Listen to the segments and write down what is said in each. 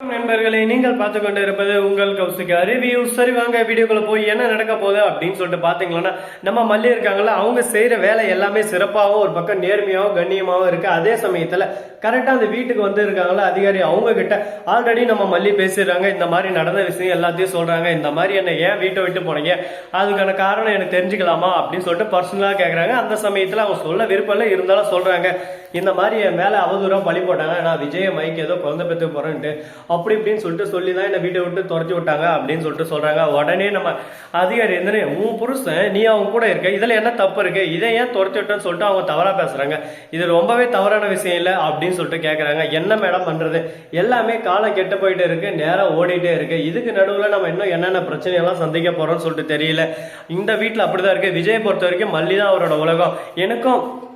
நண்பர்களே நீங்கள் பார்த்து கொண்டு இருப்பது உங்கள் கௌசிகா ரிவ்யூ சரி வாங்க வீடியோக்குள்ள போய் என்ன நடக்க போகுது அப்படின்னு சொல்லிட்டு பாத்தீங்கன்னா நம்ம மல்லி இருக்காங்கல்ல அவங்க செய்யற வேலை எல்லாமே சிறப்பாகவும் ஒரு பக்கம் நேர்மையாகவும் கண்ணியமாகவும் இருக்கு. அதே சமயத்துல கரெக்டா அந்த வீட்டுக்கு வந்து இருக்காங்களா அதிகாரி அவங்க கிட்ட ஆல்ரெடி நம்ம மல்லி பேசிடுறாங்க. இந்த மாதிரி நடந்த விஷயம் எல்லாத்தையும் சொல்றாங்க. இந்த மாதிரி என்ன ஏன் வீட்டை விட்டு போனீங்க? அதுக்கான காரணம் எனக்கு தெரிஞ்சுக்கலாமா? அப்படின்னு சொல்லிட்டு பர்சனலா கேக்குறாங்க. அந்த சமயத்துல அவங்க சொல்ல விருப்பம் இல்லை இருந்தாலும் சொல்றாங்க. இந்த மாதிரி என் மேல அவதூறம் பழி போட்டாங்க. நான் விஜய மைக்கு ஏதோ குழந்தை பெற்று போறேன்ட்டு. அப்படி இப்படின்னு சொல்லிட்டு சொல்லி தான் என்னை வீட்டை விட்டு துரத்தி விட்டாங்க அப்படின்னு சொல்லிட்டு சொல்றாங்க. உடனே நம்ம அதிகாரி எந்தனே உன் புருஷன் நீ அவங்க கூட இருக்க இதுல என்ன தப்பு இருக்கு? இதை ஏன் துரத்தி விட்டேன்னு சொல்லிட்டு அவங்க தவறா பேசுறாங்க. இது ரொம்பவே தவறான விஷயம் இல்லை அப்படின்னு சொல்லிட்டு கேக்குறாங்க. என்ன மேடம் பண்றது? எல்லாமே காலம் கெட்டு போயிட்டு இருக்கு நேரம் ஓடிட்டே இருக்கு. இதுக்கு நடுவுல நம்ம இன்னும் என்னென்ன பிரச்சனை எல்லாம் சந்திக்க போறோம்னு சொல்லிட்டு தெரியல. இந்த வீட்டுல அப்படிதான் இருக்கு. விஜய் பொறுத்த வரைக்கும் மல்லி தான் அவரோட உலகம். எனக்கும்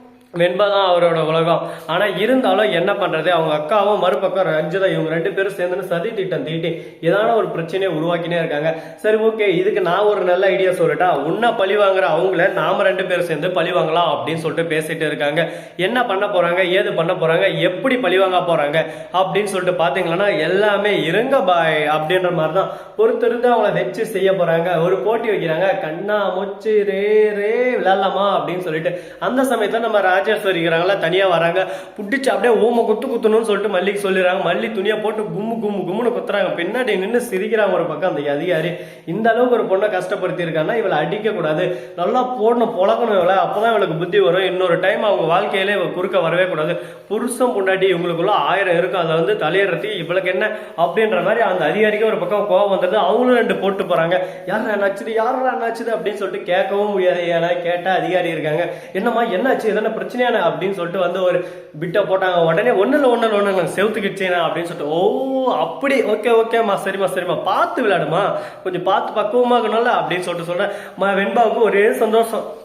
வெண்பா தான் அவரோட உலகம். ஆனால் இருந்தாலும் என்ன பண்ணுறது அவங்க அக்காவும் மறுபக்கம் ரஞ்சிதா இவங்க ரெண்டு பேரும் சேர்ந்து சதி திட்டம் தீட்டி ஏதான ஒரு பிரச்சனையை உருவாக்கினே இருக்காங்க. சரி ஓகே இதுக்கு நான் ஒரு நல்ல ஐடியா சொல்லட்டா உன்னை பழி வாங்குற அவங்கள நாம் ரெண்டு பேரும் சேர்ந்து பழி வாங்கலாம் அப்படின்னு சொல்லிட்டு பேசிட்டு இருக்காங்க. என்ன பண்ண போகிறாங்க ஏது பண்ண போகிறாங்க எப்படி பழி வாங்க போகிறாங்க அப்படின்னு சொல்லிட்டு பார்த்தீங்கன்னா எல்லாமே இருங்க பாய் அப்படின்ற மாதிரி தான் பொறுத்திருந்து அவங்கள வச்சு செய்ய போகிறாங்க ஒரு போட்டி வைக்கிறாங்க. கண்ணா முச்சு ரே ரே விளையாடலாமா அப்படின்னு சொல்லிட்டு. அந்த சமயத்தில் நம்ம ராஜேஸ்வரி இருக்கிறாங்களா தனியா வராங்க. பிடிச்சி அப்படியே ஓம குத்து குத்தணும்னு சொல்லிட்டு மல்லிக்கு சொல்லிடுறாங்க. மல்லி துணியை போட்டு கும்மு கும்மு கும்முன்னு குத்துறாங்க. பின்னாடி நின்று சிரிக்கிறாங்க ஒரு பக்கம் அந்த அதிகாரி. இந்த அளவுக்கு ஒரு பொண்ணை கஷ்டப்படுத்தி இருக்காங்கன்னா இவளை அடிக்கக்கூடாது. நல்லா போடணும் பொழக்கணும் இவளை. அப்பதான் இவளுக்கு புத்தி வரும். இன்னொரு டைம் அவங்க வாழ்க்கையில இவ குறுக்க வரவே கூடாது. புருஷன் பொண்டாட்டி இவங்களுக்குள்ள ஆயிரம் இருக்கும். அதை வந்து தலையிடுறதுக்கு இவளுக்கு என்ன அப்படின்ற மாதிரி அந்த அதிகாரிக்கு ஒரு பக்கம் கோவம் வந்தது அவங்களும் ரெண்டு போட்டு போறாங்க. யார் என்னாச்சுது யார் என்னாச்சுது அப்படின்னு சொல்லிட்டு கேட்கவும் முடியாது. ஏன்னா கேட்டா அதிகாரி இருக்காங்க. என்னம்மா என்னாச்சு? எதனா பிரச்சனையான அப்படின்னு சொல்லிட்டு வந்து ஒரு பிட்டை போட்டாங்க. உடனே ஒண்ணுல ஒண்ணுல ஒண்ணு செவத்துக்கிடுச்சேனா அப்படின்னு சொல்லிட்டு ஓ அப்படி. ஓகே ஓகேம்மா சரிம்மா சரிம்மா. பார்த்து விளையாடுமா. கொஞ்சம் பார்த்து பக்குவமாகணும்ல அப்படின்னு சொல்லிட்டு சொல்றேன் ம வெண்பாவுக்கு ஒரே சந்தோஷம்.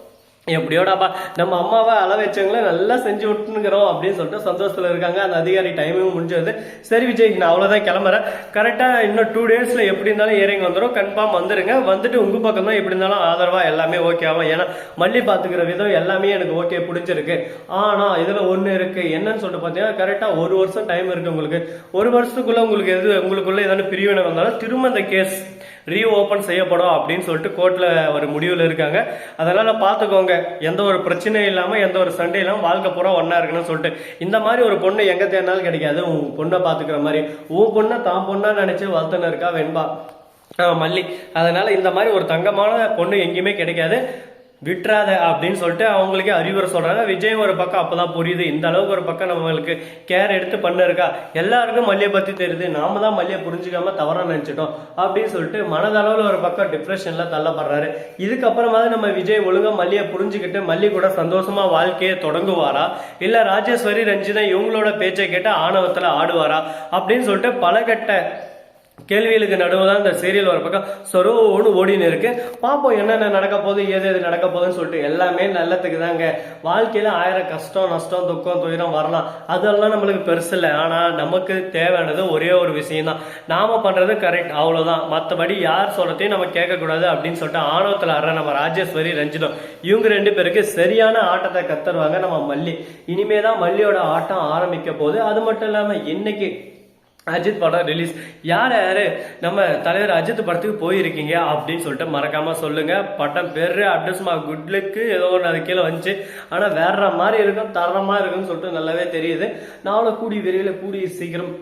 எப்படியோடாப்பா நம்ம அம்மாவை அள வச்சவங்கள நல்லா செஞ்சு விட்டுனுங்கிறோம் அப்படின்னு சொல்லிட்டு சந்தோஷத்தில் இருக்காங்க. அந்த அதிகாரி டைமும் முடிஞ்சது. சரி விஜய் நான் அவ்வளோதான் கிளம்புறேன். கரெக்டாக இன்னும் டூ டேஸில் எப்படி இருந்தாலும் ஏறிங்க வந்துடும் கன்ஃபார்ம் வந்துருங்க. வந்துட்டு உங்கள் பக்கம் தான் எப்படி இருந்தாலும் ஆதரவாக எல்லாமே ஓகே ஆகும். ஏன்னா மல்லி பார்த்துக்கிற விதம் எல்லாமே எனக்கு ஓகே பிடிச்சிருக்கு. ஆனால் இதில் ஒன்று இருக்குது என்னன்னு சொல்லிட்டு பார்த்தீங்கன்னா கரெக்டாக ஒரு வருஷம் டைம் இருக்குது உங்களுக்கு. ஒரு வருஷத்துக்குள்ளே உங்களுக்கு எது உங்களுக்குள்ளே ஏதாவது பிரிவினை வந்தாலும் திரும்ப அந்த கேஸ் ரீ ஓபன் செய்யப்படும் அப்படின்னு சொல்லிட்டு கோர்ட்டில் ஒரு முடிவில் இருக்காங்க. அதனால் பார்த்துக்கோங்க எந்த ஒரு பிரச்சனையும் இல்லாமல் எந்த ஒரு சண்டை இல்லாமல் வாழ்க்கை பூரா ஒன்றா இருக்கணும்னு சொல்லிட்டு இந்த மாதிரி ஒரு பொண்ணு எங்கே தேடினாலும் கிடைக்காது. உன் பொண்ணை பார்த்துக்கிற மாதிரி. உன் பொண்ணை தான் பொண்ணா நினச்சி வளர்த்துன்னு இருக்கா வெண்பா? மல்லி. அதனால் இந்த மாதிரி ஒரு தங்கமான பொண்ணு எங்கேயுமே கிடைக்காது. விட்டுறாத அப்படின்னு சொல்லிட்டு அவங்களுக்கே அறிவுரை சொல்கிறாங்க விஜய் ஒரு பக்கம் அப்போ தான் புரியுது இந்த அளவுக்கு ஒரு பக்கம் நம்மளுக்கு கேர் எடுத்து பண்ண இருக்கா எல்லாருக்கும் மல்லியை பற்றி தெரியுது. நாம தான் மல்லியை புரிஞ்சுக்காம தவறாக நினச்சிட்டோம் அப்படின்னு சொல்லிட்டு மனதளவில் ஒரு பக்கம் டிப்ரெஷனில் தள்ளப்படுறாரு. இதுக்கப்புறமாவது நம்ம விஜய் ஒழுங்காக மல்லியை புரிஞ்சுக்கிட்டு மல்லி கூட சந்தோஷமாக வாழ்க்கையை தொடங்குவாரா? இல்லை ராஜேஸ்வரி ரஞ்சிதா இவங்களோட பேச்சை கேட்டு ஆணவத்தில் ஆடுவாரா? அப்படின்னு சொல்லிட்டு பலகட்ட கேள்விகளுக்கு நடுவில் தான் இந்த சீரியல் வர பக்கம் சொரோன்னு ஓடின்னு இருக்கு. பார்ப்போம் என்னென்ன நடக்க போகுது ஏது எது நடக்க போகுதுன்னு சொல்லிட்டு எல்லாமே நல்லத்துக்கு தாங்க வாழ்க்கையில் ஆயிரம் கஷ்டம் நஷ்டம் துக்கம் துயரம் வரலாம். அதெல்லாம் நம்மளுக்கு பெருசு இல்லை. ஆனால் நமக்கு தேவையானது ஒரே ஒரு விஷயம் தான் நாம பண்ணுறது கரெக்ட் அவ்வளோதான் மற்றபடி யார் சொல்கிறதையும் நம்ம கேட்கக்கூடாது அப்படின்னு சொல்லிட்டு ஆணவத்தில் ஆடுற நம்ம ராஜேஸ்வரி ரஞ்சிதம். இவங்க ரெண்டு பேருக்கு சரியான ஆட்டத்தை கத்துருவாங்க நம்ம மல்லி. இனிமே தான் மல்லியோட ஆட்டம் ஆரம்பிக்க போகுது. அது மட்டும் இல்லாமல் இன்னைக்கு அஜித் படம் ரிலீஸ் யார் யார்? நம்ம தலைவர் அஜித் படத்துக்கு போயிருக்கீங்க அப்படின்னு சொல்லிட்டு மறக்காமல் சொல்லுங்கள் படம் பெரு அட்ரஸ்மா குட்லுக்கு ஏதோ ஒன்று அது கீழே வந்துச்சு. ஆனால் வேற மாதிரி இருக்கும் தரமாக இருக்குன்னு சொல்லிட்டு நல்லாவே தெரியுது. நானும் கூடி விரைவில் கூடி சீக்கிரம்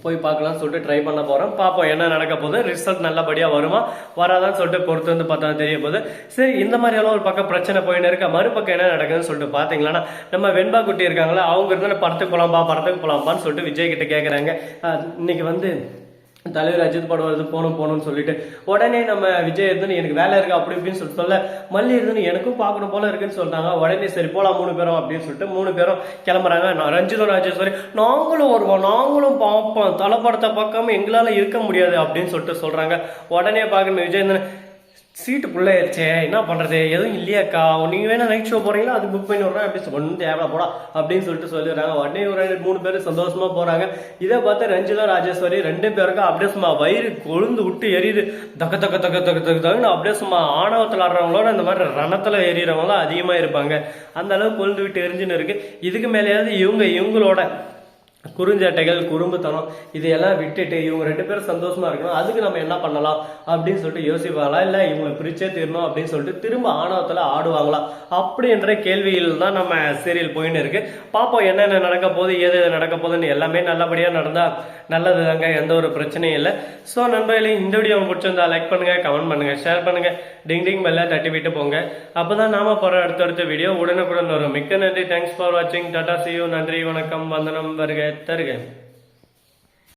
போய் பார்க்கலாம்னு சொல்லிட்டு ட்ரை பண்ண போகிறோம் பார்ப்போம் என்ன நடக்க போகுது. ரிசல்ட் நல்லபடியாக வருமா வராதான்னு சொல்லிட்டு பொறுத்து வந்து பார்த்தா தெரிய போகுது. சரி இந்த மாதிரி எல்லாம் ஒரு பக்கம் பிரச்சனை போயின்னு இருக்க. மறுபக்கம் என்ன நடக்குதுன்னு சொல்லிட்டு பாத்தீங்களா நம்ம வெண்பா குட்டி இருக்காங்களா அவங்க இருந்தாலும் படத்துக்கு போகலாம்பா படத்துக்கு போகலாம்பான்னு சொல்லிட்டு விஜய் கிட்ட கேட்குறாங்க இன்னைக்கு வந்து தலைவர் அஜித் படம் வருது போகணும் போகணும்னு சொல்லிட்டு உடனே நம்ம விஜய் இருந்து எனக்கு வேலை இருக்கு அப்படி இப்படின்னு சொல்லிட்டு சொல்ல. மல்லி இருந்து எனக்கும் பார்க்கணும் போல இருக்குன்னு சொல்றாங்க உடனே சரி போலாம் மூணு பேரும் அப்படின்னு சொல்லிட்டு மூணு பேரும் கிளம்புறாங்க. நான் ரஞ்சிதம் ராஜேஸ்வரி நாங்களும் வருவோம் நாங்களும் பார்ப்போம். தலைப்படத்தை பார்க்காம எங்களால இருக்க முடியாது அப்படின்னு சொல்லிட்டு சொல்றாங்க. உடனே பார்க்கணும் விஜய் சீட்டு புள்ளையாச்சே என்ன பண்ணுறது எதுவும் இல்லையாக்கா. நீங்கள் வேணா நைட் ஷோ போகிறீங்களா அது புக் பண்ணி விட்றேன் அப்படி ஒன்றும் தேவை போடா அப்படின்னு சொல்லிட்டு சொல்லிடுறாங்க. உடனே ஒரு ரெண்டு மூணு பேர் சந்தோஷமா போகிறாங்க இதை பார்த்து ரஞ்சிதா ராஜேஸ்வரி ரெண்டு பேருக்கும் அப்படியே சும்மா வயிறு கொழுந்து விட்டு எரியுது. தக்க தக்க தக்க தக்க தக்க தக்கன்னு அப்படியே சும்மா ஆணவத்தில் ஆடுறவங்களோட இந்த மாதிரி ரணத்தில் எரியறவங்க அதிகமாக இருப்பாங்க. அந்த அளவுக்கு கொழுந்து விட்டு எரிஞ்சுன்னு இருக்கு. இதுக்கு மேலேயாவது இவங்க இவங்களோட குறுஞ்சட்டைகள் குறும்புத்தனம் இதையெல்லாம் விட்டுட்டு இவங்க ரெண்டு பேரும் சந்தோஷமா இருக்கணும். அதுக்கு நம்ம என்ன பண்ணலாம் அப்படின்னு சொல்லிட்டு யோசிப்பாங்களா? இல்ல இவங்களை பிரிச்சே தீரணும் அப்படின்னு சொல்லிட்டு திரும்ப ஆணவத்துல ஆடுவாங்களா? அப்படின்ற கேள்வியில் தான் நம்ம சீரியல் போயின்னு இருக்கு. பாப்போம் என்னென்ன நடக்க போகுது ஏது எது நடக்க போகுதுன்னு எல்லாமே நல்லபடியா நடந்தா நல்லது தாங்க எந்த ஒரு பிரச்சனையும் இல்லை. ஸோ நண்பர்களே இந்த வீடியோ பிடிச்சிருந்தா லைக் பண்ணுங்க கமெண்ட் பண்ணுங்க ஷேர் பண்ணுங்க. டிங் டிங் பெல்ல தட்டி விட்டு போங்க. அப்பதான் நாம போற அடுத்தடுத்த வீடியோ உடனுக்குடன் வரும். மிக்க நன்றி. தேங்க்ஸ் ஃபார் வாட்சிங் டாடா சியூ நன்றி வணக்கம். வந்தனம் வருகை. बेहतर गेम